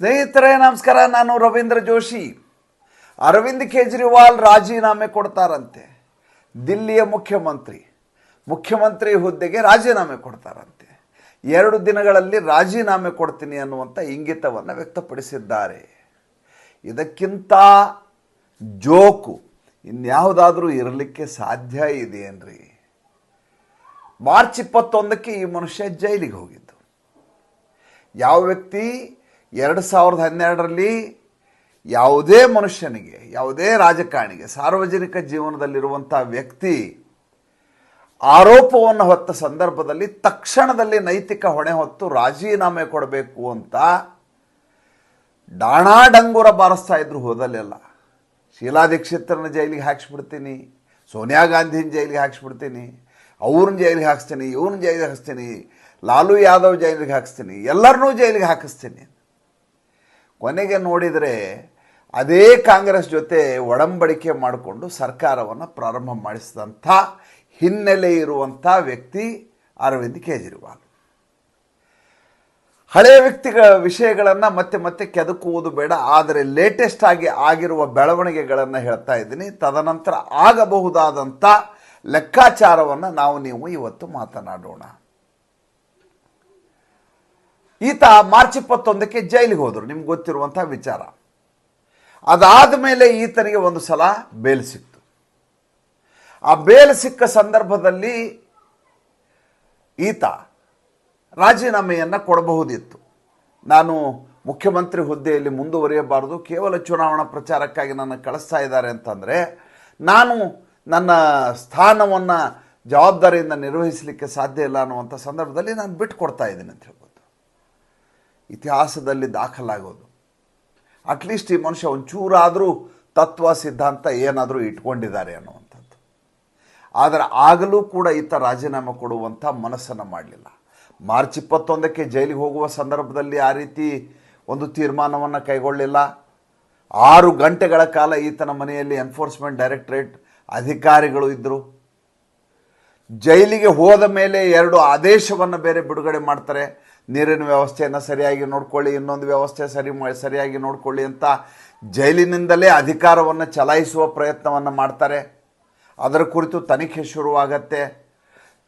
ಸ್ನೇಹಿತರೆ, ನಮಸ್ಕಾರ. ನಾನು ರವೀಂದ್ರ ಜೋಶಿ. ಅರವಿಂದ್ ಕೇಜ್ರಿವಾಲ್ ರಾಜೀನಾಮೆ ಕೊಡ್ತಾರಂತೆ. ದಿಲ್ಲಿಯ ಮುಖ್ಯಮಂತ್ರಿ. ಮುಖ್ಯಮಂತ್ರಿ ಹುದ್ದೆಗೆ ರಾಜೀನಾಮೆ ಕೊಡ್ತಾರಂತೆ. ಎರಡು ದಿನಗಳಲ್ಲಿ ರಾಜೀನಾಮೆ ಕೊಡ್ತೀನಿ ಅನ್ನುವಂಥ ಇಂಗಿತವನ್ನು ವ್ಯಕ್ತಪಡಿಸಿದ್ದಾರೆ. ಇದಕ್ಕಿಂತ ಜೋಕು ಇನ್ಯಾವುದಾದರೂ ಇರಲಿಕ್ಕೆ ಸಾಧ್ಯ ಇದೆಯೇನ್ರಿ ಮಾರ್ಚ್ ಇಪ್ಪತ್ತೊಂದಕ್ಕೆ ಈ ಮನುಷ್ಯ ಜೈಲಿಗೆ ಹೋಗಿದ್ದು. ಯಾವ ವ್ಯಕ್ತಿ? ಎರಡು ಸಾವಿರದ ಹನ್ನೆರಡರಲ್ಲಿ ಯಾವುದೇ ಮನುಷ್ಯನಿಗೆ, ಯಾವುದೇ ರಾಜಕಾರಣಿಗೆ, ಸಾರ್ವಜನಿಕ ಜೀವನದಲ್ಲಿರುವಂಥ ವ್ಯಕ್ತಿ ಆರೋಪವನ್ನು ಹೊತ್ತ ಸಂದರ್ಭದಲ್ಲಿ ತಕ್ಷಣದಲ್ಲಿ ನೈತಿಕ ಹೊಣೆ ಹೊತ್ತು ರಾಜೀನಾಮೆ ಕೊಡಬೇಕು ಅಂತ ಡಾಣಾಡಂಗುರ ಬಾರಿಸ್ತಾ ಇದ್ರು ಹೋದಲ್ಲೆಲ್ಲ ಶೀಲಾ ದೀಕ್ಷಿತ್ರನ ಜೈಲಿಗೆ ಹಾಕ್ಸ್ಬಿಡ್ತೀನಿ, ಸೋನಿಯಾ ಗಾಂಧಿನ ಜೈಲಿಗೆ ಹಾಕ್ಸ್ಬಿಡ್ತೀನಿ, ಅವ್ರನ್ನ ಜೈಲಿಗೆ ಹಾಕಿಸ್ತೀನಿ, ಇವ್ರನ್ನ ಜೈಲಿಗೆ ಹಾಕಿಸ್ತೀನಿ, ಲಾಲು ಯಾದವ್ ಜೈಲಿಗೆ ಹಾಕಿಸ್ತೀನಿ, ಎಲ್ಲರನ್ನೂ ಜೈಲಿಗೆ ಹಾಕಿಸ್ತೀನಿ ಕೊನೆಗೆ ನೋಡಿದರೆ ಅದೇ ಕಾಂಗ್ರೆಸ್ ಜೊತೆ ಒಡಂಬಡಿಕೆ ಮಾಡಿಕೊಂಡು ಸರ್ಕಾರವನ್ನು ಪ್ರಾರಂಭ ಮಾಡಿಸಿದಂಥ ಹಿನ್ನೆಲೆ ಇರುವಂಥ ವ್ಯಕ್ತಿ ಅರವಿಂದ್ ಕೇಜ್ರಿವಾಲ್. ಹಳೆಯ ವ್ಯಕ್ತಿಗಳ ವಿಷಯಗಳನ್ನು ಮತ್ತೆ ಮತ್ತೆ ಕೆದಕುವುದು ಬೇಡ, ಆದರೆ ಲೇಟೆಸ್ಟ್ ಆಗಿ ಆಗಿರುವ ಬೆಳವಣಿಗೆಗಳನ್ನು ಹೇಳ್ತಾ ಇದ್ದೀನಿ. ತದನಂತರ ಆಗಬಹುದಾದಂಥ ಲೆಕ್ಕಾಚಾರವನ್ನು ನಾವು ನೀವು ಇವತ್ತು ಮಾತನಾಡೋಣ. ಈತ ಮಾರ್ಚ್ ಇಪ್ಪತ್ತೊಂದಕ್ಕೆ ಜೈಲಿಗೆ ಹೋದರು, ನಿಮ್ಗೆ ಗೊತ್ತಿರುವಂಥ ವಿಚಾರ. ಅದಾದ ಮೇಲೆ ಈತನಿಗೆ ಒಂದು ಸಲ ಬೇಲ್ ಸಿಕ್ತು. ಆ ಬೇಲ್ ಸಿಕ್ಕ ಸಂದರ್ಭದಲ್ಲಿ ಈತ ರಾಜೀನಾಮೆಯನ್ನು ಕೊಡಬಹುದಿತ್ತು. ನಾನು ಮುಖ್ಯಮಂತ್ರಿ ಹುದ್ದೆಯಲ್ಲಿ ಮುಂದುವರಿಯಬಾರದು, ಕೇವಲ ಚುನಾವಣಾ ಪ್ರಚಾರಕ್ಕಾಗಿ ನನ್ನ ಕಳಿಸ್ತಾ ಇದ್ದಾರೆ ಅಂತಂದರೆ, ನಾನು ನನ್ನ ಸ್ಥಾನವನ್ನು ಜವಾಬ್ದಾರಿಯಿಂದ ನಿರ್ವಹಿಸಲಿಕ್ಕೆ ಸಾಧ್ಯ ಇಲ್ಲ ಅನ್ನುವಂಥ ಸಂದರ್ಭದಲ್ಲಿ ನಾನು ಬಿಟ್ಟು ಕೊಡ್ತಾ ಇದ್ದೀನಿ ಅಂತ ಹೇಳ್ಬೋದು ಇತಿಹಾಸದಲ್ಲಿ ದಾಖಲಾಗೋದು. ಅಟ್ಲೀಸ್ಟ್ ಈ ಮನುಷ್ಯ ಒಂಚೂರಾದರೂ ತತ್ವ, ಸಿದ್ಧಾಂತ ಏನಾದರೂ ಇಟ್ಕೊಂಡಿದ್ದಾರೆ ಅನ್ನುವಂಥದ್ದು. ಆದರೆ ಆಗಲೂ ಕೂಡ ಈತ ರಾಜೀನಾಮೆ ಕೊಡುವಂಥ ಮನಸ್ಸನ್ನು ಮಾಡಲಿಲ್ಲ. ಮಾರ್ಚ್ ಇಪ್ಪತ್ತೊಂದಕ್ಕೆ ಜೈಲಿಗೆ ಹೋಗುವ ಸಂದರ್ಭದಲ್ಲಿ ಆ ರೀತಿ ಒಂದು ತೀರ್ಮಾನವನ್ನು ಕೈಗೊಳ್ಳಲಿಲ್ಲ ಆರು ಗಂಟೆಗಳ ಕಾಲ ಈತನ ಮನೆಯಲ್ಲಿ ಎನ್ಫೋರ್ಸ್ಮೆಂಟ್ ಡೈರೆಕ್ಟರೇಟ್ ಅಧಿಕಾರಿಗಳು ಇದ್ದರು ಜೈಲಿಗೆ ಹೋದ ಮೇಲೆ ಎರಡು ಆದೇಶವನ್ನು ಬೇರೆ ಬಿಡುಗಡೆ ಮಾಡ್ತಾರೆ. ನೀರಿನ ವ್ಯವಸ್ಥೆಯನ್ನು ಸರಿಯಾಗಿ ನೋಡಿಕೊಳ್ಳಿ, ಇನ್ನೊಂದು ವ್ಯವಸ್ಥೆ ಸರಿ ಸರಿಯಾಗಿ ನೋಡಿಕೊಳ್ಳಿ ಅಂತ ಜೈಲಿನಿಂದಲೇ ಅಧಿಕಾರವನ್ನು ಚಲಾಯಿಸುವ ಪ್ರಯತ್ನವನ್ನು ಮಾಡ್ತಾರೆ. ಅದರ ಕುರಿತು ತನಿಖೆ ಶುರುವಾಗತ್ತೆ.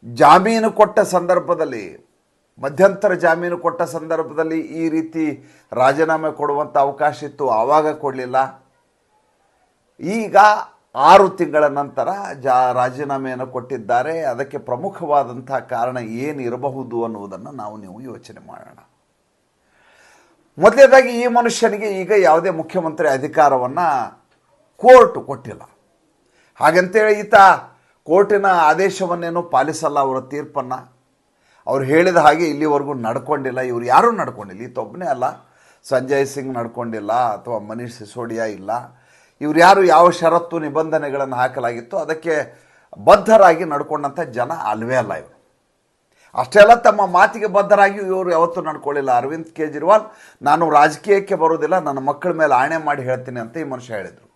ಜಾಮೀನು ಕೊಟ್ಟ ಸಂದರ್ಭದಲ್ಲಿ, ಮಧ್ಯಂತರ ಜಾಮೀನು ಕೊಟ್ಟ ಸಂದರ್ಭದಲ್ಲಿ ಈ ರೀತಿ ರಾಜೀನಾಮೆ ಕೊಡುವಂಥ ಅವಕಾಶ ಇತ್ತು, ಆವಾಗ ಕೊಡಲಿಲ್ಲ. ಈಗ ಆರು ತಿಂಗಳ ನಂತರ ಜಾ ರಾಜೀನಾಮೆಯನ್ನು ಕೊಟ್ಟಿದ್ದಾರೆ. ಅದಕ್ಕೆ ಪ್ರಮುಖವಾದಂಥ ಕಾರಣ ಏನಿರಬಹುದು ಅನ್ನುವುದನ್ನು ನಾವು ನೀವು ಯೋಚನೆ ಮಾಡೋಣ. ಮೊದಲನೇದಾಗಿ ಈ ಮನುಷ್ಯನಿಗೆ ಈಗ ಯಾವುದೇ ಮುಖ್ಯಮಂತ್ರಿ ಅಧಿಕಾರವನ್ನು ಕೋರ್ಟ್ ಕೊಟ್ಟಿಲ್ಲ. ಹಾಗಂತೇಳಿ ಈತ ಕೋರ್ಟಿನ ಆದೇಶವನ್ನೇನು ಪಾಲಿಸಲ್ಲ ಅವರ ತೀರ್ಪನ್ನು. ಅವ್ರು ಹೇಳಿದ ಹಾಗೆ ಇಲ್ಲಿವರೆಗೂ ನಡ್ಕೊಂಡಿಲ್ಲ. ಇವ್ರು ಯಾರೂ ನಡ್ಕೊಂಡಿಲ್ಲ. ಈತೊಬ್ಬನೇ ಅಲ್ಲ. ಸಂಜಯ್ ಸಿಂಗ್ ನಡ್ಕೊಂಡಿಲ್ಲ ಅಥವಾ ಮನೀಶ್ ಸಿಸೋಡಿಯಾ ಇಲ್ಲ. ಇವ್ರು ಯಾರು ಯಾವ ಷರತ್ತು ನಿಬಂಧನೆಗಳನ್ನು ಹಾಕಲಾಗಿತ್ತು ಅದಕ್ಕೆ ಬದ್ಧರಾಗಿ ನಡ್ಕೊಂಡಂಥ ಜನ ಅಲ್ವೇ ಅಲ್ಲ ಇವರು. ಅಷ್ಟೇ ಅಲ್ಲ, ತಮ್ಮ ಮಾತಿಗೆ ಬದ್ಧರಾಗಿ ಇವರು ಯಾವತ್ತೂ ನಡ್ಕೊಳ್ಳಿಲ್ಲ. ಅರವಿಂದ್ ಕೇಜ್ರಿವಾಲ್, ನಾನು ರಾಜಕೀಯಕ್ಕೆ ಬರೋದಿಲ್ಲ ನನ್ನ ಮಕ್ಕಳ ಮೇಲೆ ಆಣೆ ಮಾಡಿ ಹೇಳ್ತೀನಿ ಅಂತ ಈ ಮನುಷ್ಯ ಹೇಳಿದರು.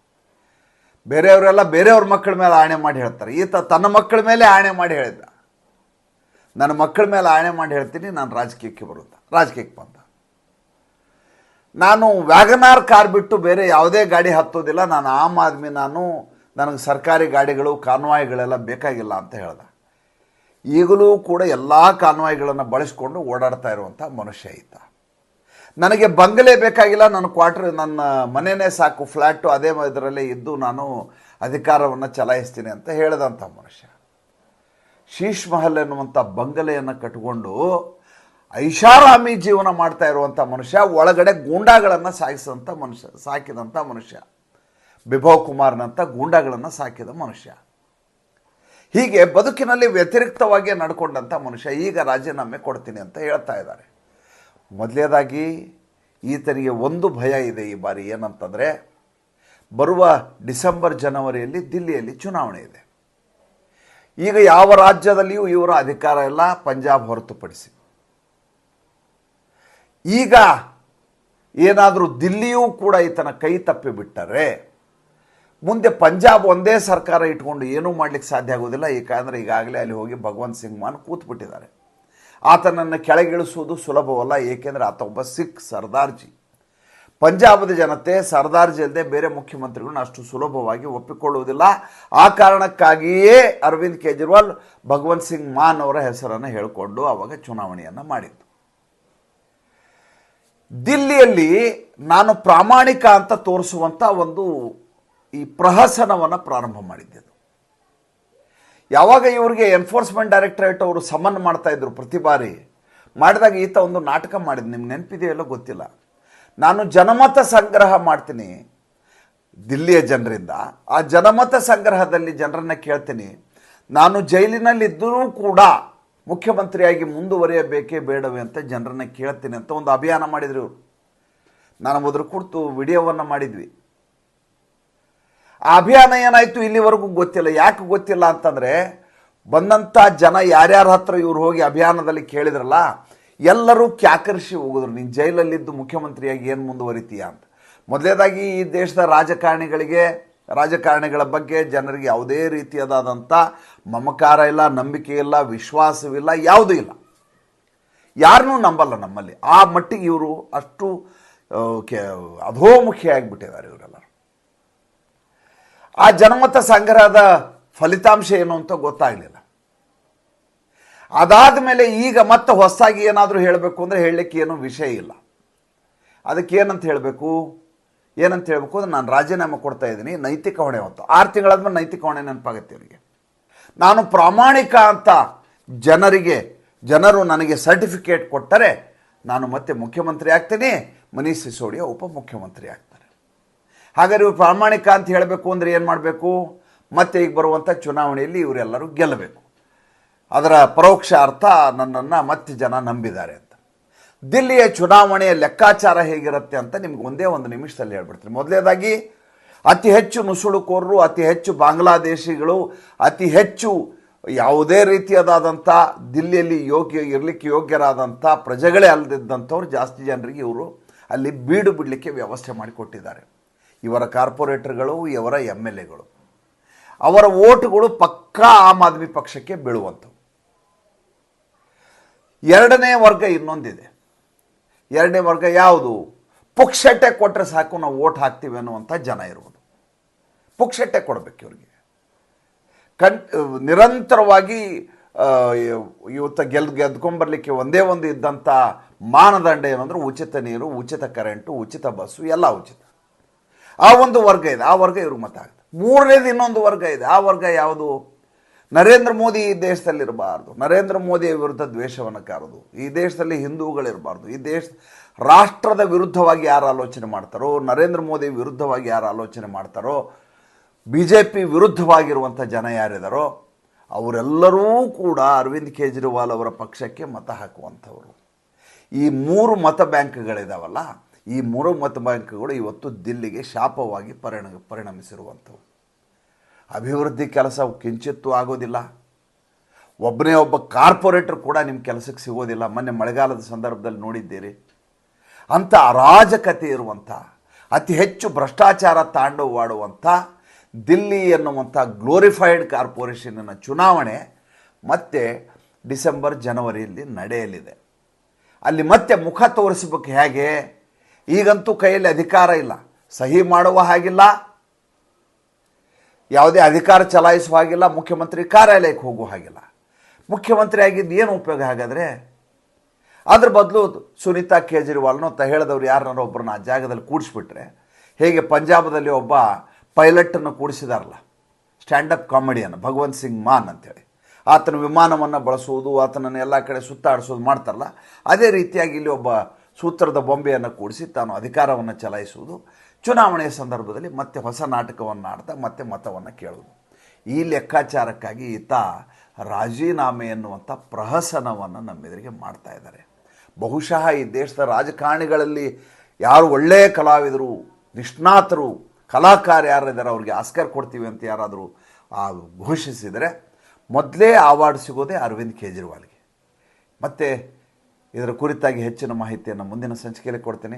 ಬೇರೆಯವರೆಲ್ಲ ಬೇರೆಯವ್ರ ಮಕ್ಕಳ ಮೇಲೆ ಆಣೆ ಮಾಡಿ ಹೇಳ್ತಾರೆ. ಈತ ತನ್ನ ಮಕ್ಕಳ ಮೇಲೆ ಆಣೆ ಮಾಡಿ ಹೇಳಿದ ನನ್ನ ಮಕ್ಕಳ ಮೇಲೆ ಆಣೆ ಮಾಡಿ ಹೇಳ್ತೀನಿ, ನಾನು ರಾಜಕೀಯಕ್ಕೆ ಬರುತ್ತ? ರಾಜಕೀಯಕ್ಕೆ ಬಂದ. ನಾನು ವ್ಯಾಗನಾರ್ ಕಾರ್ ಬಿಟ್ಟು ಬೇರೆ ಯಾವುದೇ ಗಾಡಿ ಹತ್ತೋದಿಲ್ಲ. ನಾನು ಆಮ್ ಆದ್ಮಿ, ನಾನು ನನಗೆ ಸರ್ಕಾರಿ ಗಾಡಿಗಳು, ಕಾನ್ವಾಯ್ಗಳೆಲ್ಲ ಬೇಕಾಗಿಲ್ಲ ಅಂತ ಹೇಳ್ದ. ಈಗಲೂ ಕೂಡ ಎಲ್ಲ ಕಾನ್ವಾಯ್ಗಳನ್ನು ಬಳಸ್ಕೊಂಡು ಓಡಾಡ್ತಾ ಇರುವಂಥ ಮನುಷ್ಯ ಈತ ನನಗೆ ಬಂಗಲೆ ಬೇಕಾಗಿಲ್ಲ. ನನ್ನ ಕ್ವಾರ್ಟರ್, ನನ್ನ ಮನೆಯೇ ಸಾಕು ಫ್ಲ್ಯಾಟು ಅದೇ ಇದರಲ್ಲೇ ಇದ್ದು ನಾನು ಅಧಿಕಾರವನ್ನು ಚಲಾಯಿಸ್ತೀನಿ ಅಂತ ಹೇಳಿದಂಥ ಮನುಷ್ಯ. ಶೀಶ್ ಮಹಲ್ ಎನ್ನುವಂಥ ಬಂಗಲೆಯನ್ನು ಕಟ್ಟಿಕೊಂಡು ಐಷಾರಾಮಿ ಜೀವನ ಮಾಡ್ತಾ ಇರುವಂಥ ಮನುಷ್ಯ, ಒಳಗಡೆ ಗೂಂಡಾಗಳನ್ನು ಸಾಗಿಸಿದಂಥ ಮನುಷ್ಯ ಸಾಕಿದಂಥ ಮನುಷ್ಯ. ಬಿಭವ್ ಕುಮಾರ್ನಂಥ ಗೂಂಡಾಗಳನ್ನು ಸಾಕಿದ ಮನುಷ್ಯ. ಹೀಗೆ ಬದುಕಿನಲ್ಲಿ ವ್ಯತಿರಿಕ್ತವಾಗಿ ನಡ್ಕೊಂಡಂಥ ಮನುಷ್ಯ ಈಗ ರಾಜೀನಾಮೆ ಕೊಡ್ತೀನಿ ಅಂತ ಹೇಳ್ತಾ ಇದ್ದಾರೆ. ಮೊದಲನೇದಾಗಿ ಈತನಿಗೆ ಒಂದು ಭಯ ಇದೆ ಈ ಬಾರಿ ಏನಂತಂದರೆ, ಬರುವ ಡಿಸೆಂಬರ್ ಜನವರಿಯಲ್ಲಿ ದಿಲ್ಲಿಯಲ್ಲಿ ಚುನಾವಣೆ ಇದೆ. ಈಗ ಯಾವ ರಾಜ್ಯದಲ್ಲಿಯೂ ಇವರ ಅಧಿಕಾರ ಇಲ್ಲ, ಪಂಜಾಬ್ ಹೊರತುಪಡಿಸಿ. ಈಗ ಏನಾದರೂ ದಿಲ್ಲಿಯೂ ಕೂಡ ಈತನ ಕೈ ತಪ್ಪಿ ಬಿಟ್ಟರೆ, ಮುಂದೆ ಪಂಜಾಬ್ ಒಂದೇ ಸರ್ಕಾರ ಇಟ್ಕೊಂಡು ಏನೂ ಮಾಡ್ಲಿಕ್ಕೆ ಸಾಧ್ಯ ಆಗೋದಿಲ್ಲ. ಏಕೆಂದರೆ ಈಗಾಗಲೇ ಅಲ್ಲಿ ಹೋಗಿ ಭಗವಂತ್ ಸಿಂಗ್ ಮಾನ್ ಕೂತ್ಬಿಟ್ಟಿದ್ದಾರೆ. ಆತನನ್ನು ಕೆಳಗಿಳಿಸುವುದು ಸುಲಭವಲ್ಲ, ಏಕೆಂದರೆ ಆತ ಒಬ್ಬ ಸಿಖ್ ಸರ್ದಾರ್ಜಿ. ಪಂಜಾಬದ ಜನತೆ ಸರ್ದಾರ್ಜಿ ಅಲ್ಲದೆ ಬೇರೆ ಮುಖ್ಯಮಂತ್ರಿಗಳನ್ನ ಅಷ್ಟು ಸುಲಭವಾಗಿ ಒಪ್ಪಿಕೊಳ್ಳುವುದಿಲ್ಲ. ಆ ಕಾರಣಕ್ಕಾಗಿಯೇ ಅರವಿಂದ್ ಕೇಜ್ರಿವಾಲ್ ಭಗವಂತ್ ಸಿಂಗ್ ಮಾನ್ ಅವರ ಹೆಸರನ್ನು ಹೇಳಿಕೊಂಡು ಅವಾಗ ಚುನಾವಣೆಯನ್ನು ಮಾಡಿದ್ದು ದಿಲ್ಲಿಯಲ್ಲಿ ನಾನು ಪ್ರಾಮಾಣಿಕ ಅಂತ ತೋರಿಸುವಂಥ ಒಂದು ಈ ಪ್ರಹಸನವನ್ನು ಪ್ರಾರಂಭ ಮಾಡಿದ್ದೆದು. ಯಾವಾಗ ಇವರಿಗೆ ಎನ್ಫೋರ್ಸ್ಮೆಂಟ್ ಡೈರೆಕ್ಟರೇಟ್ ಅವರು ಸಮನ್ ಮಾಡ್ತಾ ಇದ್ರು ಪ್ರತಿ ಬಾರಿ, ಮಾಡಿದಾಗ ಈತ ಒಂದು ನಾಟಕ ಮಾಡಿದ್ ನಿಮ್ಗೆ ನೆನಪಿದೆಯಲ್ಲೋ ಗೊತ್ತಿಲ್ಲ. ನಾನು ಜನಮತ ಸಂಗ್ರಹ ಮಾಡ್ತೀನಿ ದಿಲ್ಲಿಯ ಜನರಿಂದ. ಆ ಜನಮತ ಸಂಗ್ರಹದಲ್ಲಿ ಜನರನ್ನ ಕೇಳ್ತೀನಿ. ನಾನು ಜೈಲಿನಲ್ಲಿದ್ದರೂ ಕೂಡ ಮುಖ್ಯಮಂತ್ರಿಯಾಗಿ ಮುಂದುವರಿಯಬೇಕೇ ಬೇಡವೇ ಅಂತ ಜನರನ್ನ ಕೇಳ್ತೀನಿ ಅಂತ ಒಂದು ಅಭಿಯಾನ ಮಾಡಿದ್ರು. ನಾನು ಮೊದಲು ಕುರಿತು ವಿಡಿಯೋವನ್ನು ಮಾಡಿದ್ವಿ. ಆ ಅಭಿಯಾನ ಏನಾಯಿತು ಇಲ್ಲಿವರೆಗೂ ಗೊತ್ತಿಲ್ಲ. ಯಾಕೆ ಗೊತ್ತಿಲ್ಲ ಅಂತಂದರೆ ಬಂದಂಥ ಜನ ಯಾರ್ಯಾರ ಹತ್ರ ಇವ್ರು ಹೋಗಿ ಅಭಿಯಾನದಲ್ಲಿ ಕೇಳಿದ್ರಲ್ಲ, ಎಲ್ಲರೂ ಕ್ಯಾಕರಿಸಿ ಹೋಗಿದ್ರು. ನೀನು ಜೈಲಲ್ಲಿದ್ದು ಮುಖ್ಯಮಂತ್ರಿಯಾಗಿ ಏನು ಮುಂದುವರಿತೀಯ ಅಂತ. ಮೊದಲೇದಾಗಿ ಈ ದೇಶದ ರಾಜಕಾರಣಿಗಳಿಗೆ ರಾಜಕಾರಣಿಗಳ ಬಗ್ಗೆ ಜನರಿಗೆ ಯಾವುದೇ ರೀತಿಯಾದಂಥ ಮಮಕಾರ ಇಲ್ಲ, ನಂಬಿಕೆ ಇಲ್ಲ, ವಿಶ್ವಾಸವಿಲ್ಲ, ಯಾವುದೂ ಇಲ್ಲ. ಯಾರನ್ನೂ ನಂಬಲ್ಲ ನಮ್ಮಲ್ಲಿ. ಆ ಮಟ್ಟಿಗೆ ಇವರು ಅಷ್ಟು ಕೆ- ಅಧೋಮುಖಿ ಆಗಿಬಿಟ್ಟಿದ್ದಾರೆ ಇವರೆಲ್ಲ ಆ ಜನಮತ ಸಂಗ್ರಹದ ಫಲಿತಾಂಶ ಏನು ಅಂತ ಗೊತ್ತಾಗಲಿಲ್ಲ. ಅದಾದ ಮೇಲೆ ಈಗ ಮತ್ತೆ ಹೊಸದಾಗಿ ಏನಾದರೂ ಹೇಳಬೇಕು ಅಂದರೆ ಹೇಳಲಿಕ್ಕೆ ಏನೂ ವಿಷಯ ಇಲ್ಲ. ಅದಕ್ಕೆ ಏನಂತ ಹೇಳಬೇಕು? ಏನಂತ ಹೇಳಬೇಕು ಅಂದ್ರೆ ನಾನು ರಾಜೀನಾಮೆ ಕೊಡ್ತಾ ಇದ್ದೀನಿ, ನೈತಿಕ ಹೊಣೆ ಹೊತ್ತು. ಆರು ತಿಂಗಳಾದ್ಮೇಲೆ ನೈತಿಕ ಹೊಣೆ ನೆನಪಾಗುತ್ತೆ ಇವರಿಗೆ. ನಾನು ಪ್ರಾಮಾಣಿಕ ಅಂತ ಜನರಿಗೆ, ಜನರು ನನಗೆ ಸರ್ಟಿಫಿಕೇಟ್ ಕೊಟ್ಟರೆ ನಾನು ಮತ್ತೆ ಮುಖ್ಯಮಂತ್ರಿ ಆಗ್ತೀನಿ ಮನೀಷ್ ಸಿಸೋಡಿಯ ಉಪಮುಖ್ಯಮಂತ್ರಿ ಆಗ್ತಾರೆ. ಹಾಗಾದ್ರೆ ಇವ್ರು ಪ್ರಾಮಾಣಿಕ ಅಂತ ಹೇಳಬೇಕು ಅಂದರೆ ಏನು ಮಾಡಬೇಕು? ಮತ್ತೆ ಈಗ ಬರುವಂಥ ಚುನಾವಣೆಯಲ್ಲಿ ಇವರೆಲ್ಲರೂ ಗೆಲ್ಲಬೇಕು. ಅದರ ಪರೋಕ್ಷ ಅರ್ಥ ನನ್ನನ್ನು ಮತ್ತೆ ಜನ ನಂಬಿದ್ದಾರೆ ದಿಲ್ಲಿಯ ಚುನಾವಣೆಯ ಲೆಕ್ಕಾಚಾರ ಹೇಗಿರುತ್ತೆ ಅಂತ ನಿಮ್ಗೆ ಒಂದೇ ಒಂದು ನಿಮಿಷದಲ್ಲಿ ಹೇಳ್ಬಿಡ್ತೀನಿ. ಮೊದಲೇದಾಗಿ, ಅತಿ ಹೆಚ್ಚು ನುಸುಳುಕೋರರು, ಅತಿ ಹೆಚ್ಚು ಬಾಂಗ್ಲಾದೇಶಿಗಳು, ಅತಿ ಹೆಚ್ಚು ಯಾವುದೇ ರೀತಿಯಾದಂಥ ದಿಲ್ಲಿಯಲ್ಲಿ ಯೋಗ್ಯ, ಇರಲಿಕ್ಕೆ ಯೋಗ್ಯರಾದಂಥ ಪ್ರಜೆಗಳೇ ಅಲ್ಲದಿದ್ದಂಥವ್ರು ಜಾಸ್ತಿ ಜನರಿಗೆ ಇವರು ಅಲ್ಲಿ ಬೀಡು ಬಿಡಲಿಕ್ಕೆ ವ್ಯವಸ್ಥೆ ಮಾಡಿಕೊಟ್ಟಿದ್ದಾರೆ. ಇವರ ಕಾರ್ಪೊರೇಟರ್ಗಳು, ಇವರ ಎಂ ಎಲ್ ಎಗಳು. ಅವರ ಓಟುಗಳು ಪಕ್ಕಾ ಆಮ್ ಆದ್ಮಿ ಪಕ್ಷಕ್ಕೆ ಬೀಳುವಂಥವು. ಎರಡನೇ ವರ್ಗ ಇನ್ನೊಂದಿದೆ. ಎರಡನೇ ವರ್ಗ ಯಾವುದು? ಪುಕ್ಷಟ್ಟೆ ಕೊಟ್ಟರೆ ಸಾಕು, ನಾವು ಓಟ್ ಹಾಕ್ತೀವಿ ಅನ್ನುವಂಥ ಜನ ಇರುವುದು. ಪುಕ್ಷಟ್ಟೆ ಕೊಡಬೇಕು ಇವ್ರಿಗೆ. ಕಣ್, ನಿರಂತರವಾಗಿ ಇವತ್ತು ಗೆಲ್, ಗೆದ್ಕೊಂಬರ್ಲಿಕ್ಕೆ ಒಂದೇ ಒಂದು ಇದ್ದಂಥ ಮಾನದಂಡ ಏನಂದ್ರೆ ಉಚಿತ ನೀರು, ಉಚಿತ ಕರೆಂಟು, ಉಚಿತ ಬಸ್ಸು, ಎಲ್ಲ ಉಚಿತ. ಆ ಒಂದು ವರ್ಗ ಇದೆ. ಆ ವರ್ಗ ಇವ್ರಿಗೆ ಮತ ಆಗುತ್ತೆ. ಮೂರನೇದು ಇನ್ನೊಂದು ವರ್ಗ ಇದೆ. ಆ ವರ್ಗ ಯಾವುದು? ನರೇಂದ್ರ ಮೋದಿ ಈ ದೇಶದಲ್ಲಿರಬಾರ್ದು. ನರೇಂದ್ರ ಮೋದಿಯ ವಿರುದ್ಧ ದ್ವೇಷವನ್ನು ಕಾರದು. ಈ ದೇಶದಲ್ಲಿ ಹಿಂದೂಗಳಿರಬಾರ್ದು. ಈ ದೇಶ ರಾಷ್ಟ್ರದ ವಿರುದ್ಧವಾಗಿ ಯಾರು ಆಲೋಚನೆ ಮಾಡ್ತಾರೋ, ನರೇಂದ್ರ ಮೋದಿ ವಿರುದ್ಧವಾಗಿ ಯಾರು ಆಲೋಚನೆ ಮಾಡ್ತಾರೋ ಬಿ ಜೆ ಪಿ ವಿರುದ್ಧವಾಗಿರುವಂಥ ಜನ ಯಾರಿದಾರೋ, ಅವರೆಲ್ಲರೂ ಕೂಡ ಅರವಿಂದ್ ಕೇಜ್ರಿವಾಲ್ ಅವರ ಪಕ್ಷಕ್ಕೆ ಮತ ಹಾಕುವಂಥವ್ರು. ಈ ಮೂರು ಮತ ಬ್ಯಾಂಕ್ಗಳಿದಾವಲ್ಲ, ಈ ಮೂರು ಮತ ಬ್ಯಾಂಕ್ಗಳು ಇವತ್ತು ದಿಲ್ಲಿಗೆ ಶಾಪವಾಗಿ ಪರಿಣ, ಪರಿಣಮಿಸಿರುವಂಥವು. ಅಭಿವೃದ್ಧಿ ಕೆಲಸ ಕಿಂಚಿತ್ತೂ ಆಗೋದಿಲ್ಲ. ಒಬ್ಬನೇ ಒಬ್ಬ ಕಾರ್ಪೊರೇಟರ್ ಕೂಡ ನಿಮ್ಮ ಕೆಲಸಕ್ಕೆ ಸಿಗೋದಿಲ್ಲ. ಮೊನ್ನೆ ಮಳೆಗಾಲದ ಸಂದರ್ಭದಲ್ಲಿ ನೋಡಿದ್ದೀರಿ. ಅಂಥ ಅರಾಜಕತೆ ಇರುವಂಥ, ಅತಿ ಹೆಚ್ಚು ಭ್ರಷ್ಟಾಚಾರ ತಾಂಡವಾಡುವಂಥ ದಿಲ್ಲಿ ಎನ್ನುವಂಥ ಗ್ಲೋರಿಫೈಡ್ ಕಾರ್ಪೊರೇಷನ್ನ ಚುನಾವಣೆ ಮತ್ತೆ ಡಿಸೆಂಬರ್, ಜನವರಿಯಲ್ಲಿ ನಡೆಯಲಿದೆ. ಅಲ್ಲಿ ಮತ್ತೆ ಮುಖ ತೋರಿಸಬೇಕು ಹೇಗೆ? ಈಗಂತೂ ಕೈಯಲ್ಲಿ ಅಧಿಕಾರ ಇಲ್ಲ. ಸಹಿ ಮಾಡುವ ಹಾಗಿಲ್ಲ. ಯಾವುದೇ ಅಧಿಕಾರ ಚಲಾಯಿಸುವ ಹಾಗಿಲ್ಲ, ಮುಖ್ಯಮಂತ್ರಿ ಕಾರ್ಯಾಲಯಕ್ಕೆ ಹೋಗುವ ಹಾಗಿಲ್ಲ. ಮುಖ್ಯಮಂತ್ರಿ ಆಗಿದ್ದು ಏನು ಉಪಯೋಗ ಹಾಗಾದರೆ? ಅದ್ರ ಬದಲು ಸುನೀತಾ ಕೇಜ್ರಿವಾಲ್ನೋ ತ ಹೇಳಿದವ್ರು ಯಾರನ್ನಾರ ಒಬ್ಬರನ್ನ ಆ ಜಾಗದಲ್ಲಿ ಕೂಡಿಸ್ಬಿಟ್ರೆ, ಹೇಗೆ ಪಂಜಾಬದಲ್ಲಿ ಒಬ್ಬ ಪೈಲಟನ್ನು ಕೂಡಿಸಿದಾರಲ್ಲ, ಸ್ಟ್ಯಾಂಡಪ್ ಕಾಮಿಡಿಯನ್ ಭಗವಂತ್ ಸಿಂಗ್ ಮಾನ್ ಅಂತೇಳಿ. ಆತನ ವಿಮಾನವನ್ನು ಬಳಸುವುದು, ಆತನನ್ನು ಎಲ್ಲ ಕಡೆ ಸುತ್ತಾಡಿಸೋದು ಮಾಡ್ತಾರಲ್ಲ, ಅದೇ ರೀತಿಯಾಗಿ ಇಲ್ಲಿ ಒಬ್ಬ ಸೂತ್ರದ ಬೊಂಬೆಯನ್ನು ಕೂಡಿಸಿ ತಾನು ಅಧಿಕಾರವನ್ನು ಚಲಾಯಿಸುವುದು. ಚುನಾವಣೆಯ ಸಂದರ್ಭದಲ್ಲಿ ಮತ್ತೆ ಹೊಸ ನಾಟಕವನ್ನು ಆಡ್ತಾ ಮತ್ತೆ ಮತವನ್ನು ಕೇಳುವುದು. ಈ ಲೆಕ್ಕಾಚಾರಕ್ಕಾಗಿ ಈತ ರಾಜೀನಾಮೆ ಎನ್ನುವಂಥ ಪ್ರಹಸನವನ್ನು ನಮ್ಮೆದುರಿಗೆ ಮಾಡ್ತಾ ಇದ್ದಾರೆ. ಬಹುಶಃ ಈ ದೇಶದ ರಾಜಕಾರಣಿಗಳಲ್ಲಿ ಯಾರು ಒಳ್ಳೆಯ ಕಲಾವಿದರು, ನಿಷ್ಣಾತರು, ಕಲಾಕಾರ ಯಾರಿದ್ದಾರೆ ಅವ್ರಿಗೆ ಆಸ್ಕರ್ ಕೊಡ್ತೀವಿ ಅಂತ ಯಾರಾದರೂ, ಆ, ಘೋಷಿಸಿದರೆ ಮೊದಲೇ ಅವಾರ್ಡ್ ಸಿಗೋದೇ ಅರವಿಂದ್ ಕೇಜ್ರಿವಾಲ್ಗೆ. ಮತ್ತು ಇದರ ಕುರಿತಾಗಿ ಹೆಚ್ಚಿನ ಮಾಹಿತಿಯನ್ನು ಮುಂದಿನ ಸಂಚಿಕೆಯಲ್ಲಿ ಕೊಡ್ತೀನಿ.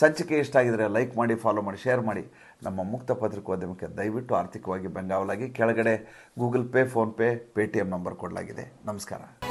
ಸಂಚಿಕೆ ಇಷ್ಟ ಆಗಿದರೆ ಲೈಕ್ ಮಾಡಿ ಫಾಲೋ ಮಾಡಿ ಶೇರ್ ಮಾಡಿ. ನಮ್ಮ ಮುಕ್ತ ಪತ್ರಿಕೋದ್ಯಮಕ್ಕೆ ದಯವಿಟ್ಟು ಆರ್ಥಿಕವಾಗಿ ಬೆಂಗಾವಲಾಗಿ. ಕೆಳಗಡೆ Google Pay PhonePe Paytm number ಕೊಡಲಾಗಿದೆ. ನಮಸ್ಕಾರ.